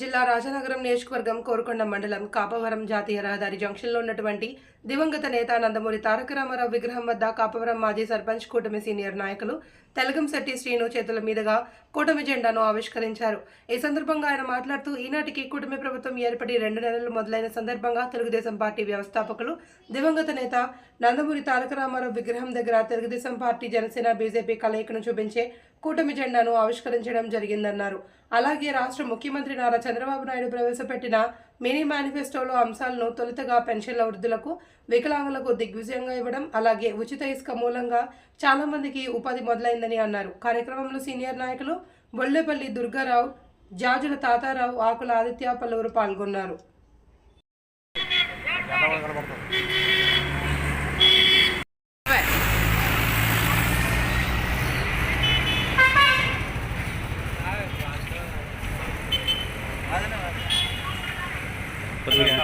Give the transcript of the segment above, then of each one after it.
జిల్లా రాజనగరం నియోజకవర్గం కోరుకొండ మండలం కాపవరం జాతీయ రహదారి జంక్షన్లో ఉన్నటువంటి దివంగత నేత నందమూరి తారక రామారావు విగ్రహం వద్ద కాపవరం మాజీ సర్పంచ్ కూటమి సీనియర్ నాయకులు తెలగంశెట్టి శ్రీను చేతుల మీదుగా కూటమి జెండాను ఆవిష్కరించారు. ఈ సందర్భంగా ఆయన మాట్లాడుతూ ఈనాటికి కూటమి ప్రభుత్వం ఏర్పడి రెండు నెలలు మొదలైన సందర్భంగా తెలుగుదేశం పార్టీ వ్యవస్థాపకులు దివంగత నేత నందమూరి తారక రామారావు విగ్రహం దగ్గర తెలుగుదేశం పార్టీ జనసేన బీజేపీ కలయికను చూపించే కూటమి జెండాను ఆవిష్కరించడం జరిగిందన్నారు. అలాగే రాష్ట్ర ముఖ్యమంత్రి నారా చంద్రబాబు నాయుడు ప్రవేశపెట్టిన మినీ మేనిఫెస్టోలో అంశాలను తొలుతగా పెన్షన్ల వృద్ధులకు వికలాంగులకు దిగ్విజయంగా ఇవ్వడం అలాగే ఉచిత ఇసుక మూలంగా చాలామందికి ఉపాధి మొదలైందని అన్నారు. కార్యక్రమంలో సీనియర్ నాయకులు బొల్లెపల్లి దుర్గారావు జాజుల తాతారావు ఆకుల ఆదిత్య పలువురు పాల్గొన్నారు.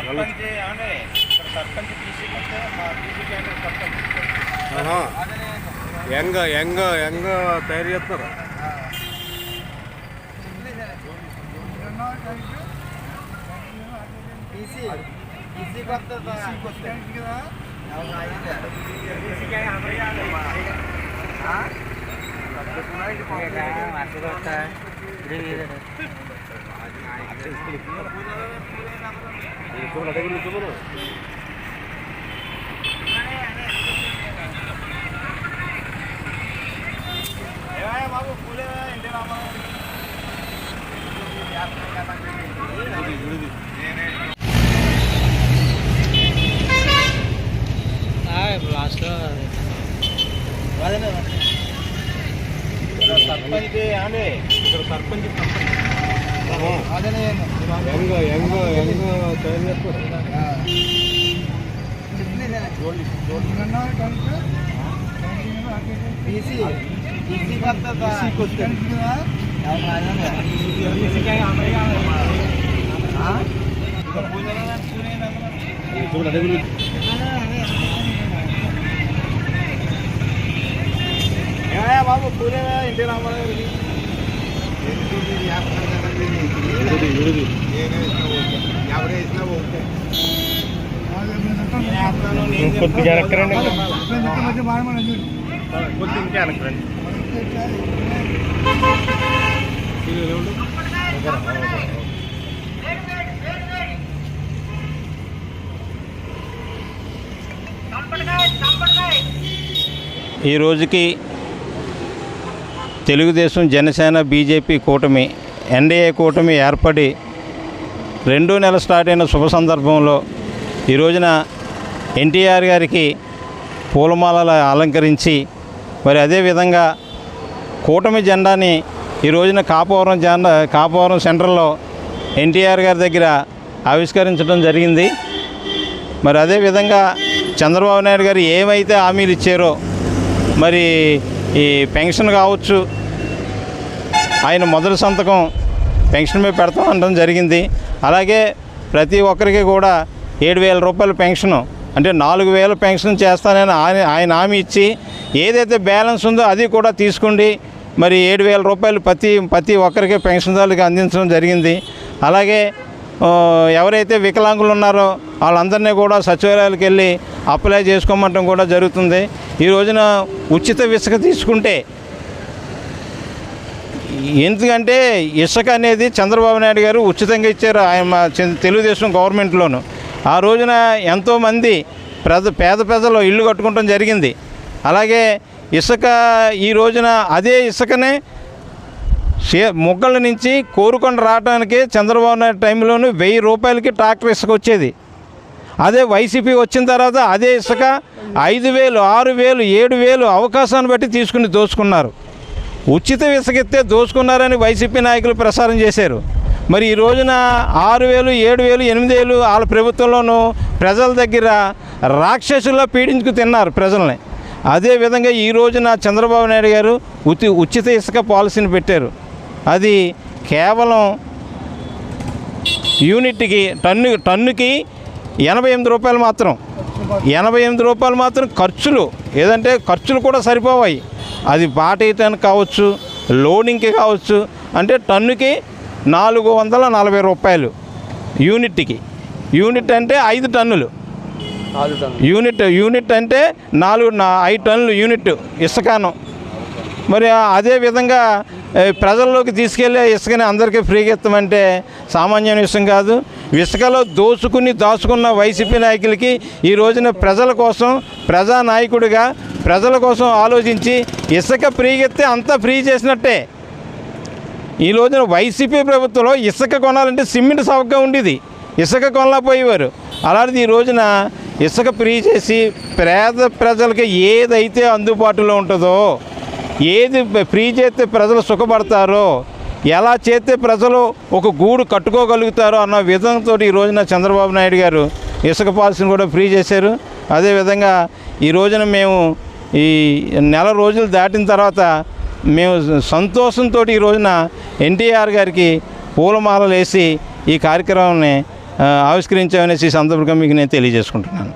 సర్పంచ్ ఏమండి? ఇక్కడ సర్పంచ్ టీసీ వస్తే మా టీసీ క్యాండిడేట్ సర్పంచ్ ఆహా. ಹೆಂಗ ಹೆಂಗ ಹೆಂಗ ತಯಾರಿ చేస్తారు టీసీ టీసీ కొత్త టీసీ ఇక్కడ సర్పంచ్ ఏమండి ఇక్కడ సర్పంచ్ ಹೆಂಗ ಹೆಂಗ ಹೆಂಗ ತಯಾರಿ చేస్తారు టీసీ టీసీ కొత్త టీసీకి వస్తే ఏమయ్యా బాబు పూలే ఇంటి రామారావు కొద్దిగా వెనక్కి రండి. కొద్ది ఇంకా వెనక్కి రండి ఈ రోజుకి తెలుగుదేశం జనసేన బీజేపీ కూటమి ఎన్డీఏ కూటమి ఏర్పడి రెండో నెల స్టార్ట్ అయిన శుభ సందర్భంలో ఈ రోజున ఎన్టీఆర్ గారికి పూలమాలలు అలంకరించి మరి అదేవిధంగా కూటమి జెండాని ఈ రోజున కాపవరం జెండా కాపవరం సెంటర్లో ఎన్టీఆర్ గారి దగ్గర ఆవిష్కరించడం జరిగింది. మరి అదేవిధంగా చంద్రబాబు నాయుడు గారు ఏమైతే హామీలు ఇచ్చారో మరి ఈ పెన్షన్ కావచ్చు ఆయన మొదటి సంతకం పెన్షన్ మీద పెడతాం అనడం జరిగింది. అలాగే ప్రతి ఒక్కరికి కూడా ఏడు వేల రూపాయల పెన్షను అంటే నాలుగు వేల పెన్షన్ చేస్తానని ఆయన ఆయన హామీ ఇచ్చి ఏదైతే బ్యాలెన్స్ ఉందో అది కూడా తీసుకోండి. మరి ఏడు వేల రూపాయలు ప్రతి ప్రతి ఒక్కరికి పెన్షన్దారులకి అందించడం జరిగింది. అలాగే ఎవరైతే వికలాంగులు ఉన్నారో వాళ్ళందరినీ కూడా సచివాలయాలకు వెళ్ళి అప్లై చేసుకోమంటం కూడా జరుగుతుంది. ఈ రోజున ఉచిత ఇసుక తీసుకుంటే ఎందుకంటే ఇసుక అనేది చంద్రబాబు నాయుడు గారు ఉచితంగా ఇచ్చారు ఆయన తెలుగుదేశం గవర్నమెంట్లోను. ఆ రోజున ఎంతోమంది ప్రజ పేద ప్రజలు ఇల్లు కట్టుకోవటం జరిగింది. అలాగే ఇసుక ఈ రోజున అదే ఇసుకనే షే మొగ్గల నుంచి కోరుకొని రావడానికి చంద్రబాబు నాయుడు టైంలోనూ వెయ్యి రూపాయలకి ట్రాక్టర్ ఇసుక వచ్చేది. అదే వైసీపీ వచ్చిన తర్వాత అదే ఇసుక ఐదు వేలు ఆరు వేలు ఏడు వేలు అవకాశాన్ని బట్టి తీసుకుని దోచుకున్నారు. ఉచిత ఇసుక దోచుకున్నారని వైసీపీ నాయకులు ప్రసారం చేశారు. మరి ఈ రోజున ఆరు వేలు ఏడు వేలు ఎనిమిది వేలు వాళ్ళ ప్రభుత్వంలోనూ ప్రజల దగ్గర రాక్షసుల్లో పీడించుకు తిన్నారు ప్రజల్ని. అదేవిధంగా ఈ రోజున చంద్రబాబు నాయుడు గారు ఉచి ఉచిత ఇసుక పాలసీని పెట్టారు. అది కేవలం యూనిట్కి టన్ను టన్నుకి ఎనభై ఎనిమిది రూపాయలు మాత్రం. ఎనభై ఎనిమిది రూపాయలు మాత్రం ఖర్చులు. ఏదంటే ఖర్చులు కూడా సరిపోవాయి. అది బాట వేయటానికి కావచ్చు లోడింగ్కి కావచ్చు అంటే టన్నుకి నాలుగు వందల నలభై రూపాయలు యూనిట్కి. యూనిట్ అంటే ఐదు టన్నులు. యూనిట్ యూనిట్ అంటే నాలుగు ఐదు టన్నులు యూనిట్ ఇసుకాను మరి అదే విధంగా ప్రజల్లోకి తీసుకెళ్ళే ఇసుకని అందరికీ ఫ్రీగా ఇస్తామంటే సామాన్య విషయం కాదు. ఇసుకలో దోచుకుని దాచుకున్న వైసీపీ నాయకులకి ఈ రోజున ప్రజల కోసం ప్రజా నాయకుడిగా ప్రజల కోసం ఆలోచించి ఇసుక ఫ్రీగెత్తే అంతా ఫ్రీ చేసినట్టే. ఈ రోజున వైసీపీ ప్రభుత్వంలో ఇసుక కొనాలంటే సిమెంట్ సవగ్గా ఉండేది. ఇసుక కొనలేకపోయేవారు. అలాంటిది ఈ రోజున ఇసుక ఫ్రీ చేసి పేద ప్రజలకి ఏదైతే అందుబాటులో ఉంటుందో ఏది ఫ్రీ చేస్తే ప్రజలు సుఖపడతారో ఎలా చేస్తే ప్రజలు ఒక గూడు కట్టుకోగలుగుతారో అన్న విధంతో ఈ రోజున చంద్రబాబు నాయుడు గారు ఇసుక పాలసీని కూడా ఫ్రీ చేశారు. అదేవిధంగా ఈ రోజున మేము ఈ నెల రోజులు దాటిన తర్వాత మేము సంతోషంతో ఈ రోజున ఎన్టీఆర్ గారికి పూలమాలలు వేసి ఈ కార్యక్రమాన్ని ఆవిష్కరించామనేసి ఈ సందర్భంగా మీకు నేను తెలియజేసుకుంటున్నాను.